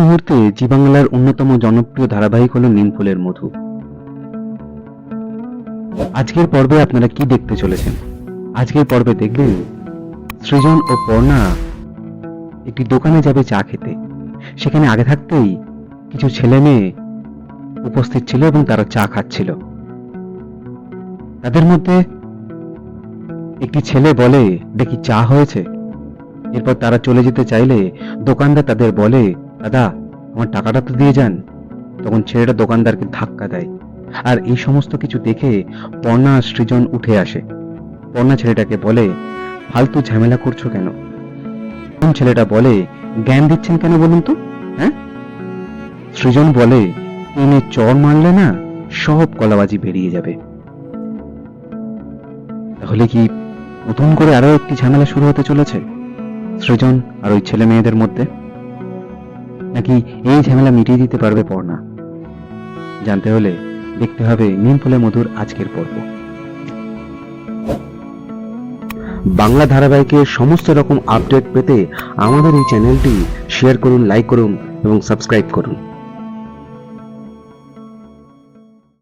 মুহূর্তে জি বাংলার অন্যতম জনপ্রিয় ধারাবাহিক হলো নিমফুলের মধু। আজকের পর্বে আপনারা কি দেখতে চলেছেন? আজকের পর্বে দেখবেন, সৃজন ও পর্ণা একটি দোকানে যাবে চা খেতে। সেখানে আগে থাকতেই কিছু ছেলে মেয়ে উপস্থিত ছিল এবং তারা চা খাচ্ছিল। তাদের মধ্যে একটি ছেলে বলে, দেখি চা হয়েছে? এরপর তারা চলে যেতে চাইলে দোকানদার তাদের বলে দাদা, আমার টাকাটা তো দিয়ে যান। তখন ছেলেটা দোকানদারকে ধাক্কা দেয়। আর এই সমস্ত কিছু দেখে পর্ণা সৃজন উঠে আসে। পর্ণা ছেলেটাকে বলে, ফালতু ঝামেলা করছ কেন? তখন ছেলেটা বলে, জ্ঞান দিচ্ছেন কেন বলুন তো? হ্যাঁ? সৃজন বলে, টেনে চর মারলে না সব কলাবাজি বেরিয়ে যাবে। তাহলে কি নতুন করে আরও একটি ঝামেলা শুরু হতে চলেছে? সৃজন আর ওই ছেলে মেয়েদের মধ্যে নাকি এই ঝামেলা মিটিয়ে দিতে পারবে পর্ণা? জানতে হলে দেখতে হবে নিমফুলে মধুর আজকের পর্ব। বাংলা ধারাবাহিকের সমস্ত রকম আপডেট পেতে আমাদের এই চ্যানেলটি শেয়ার করুন লাইক করুন এবং সাবস্ক্রাইব করুন।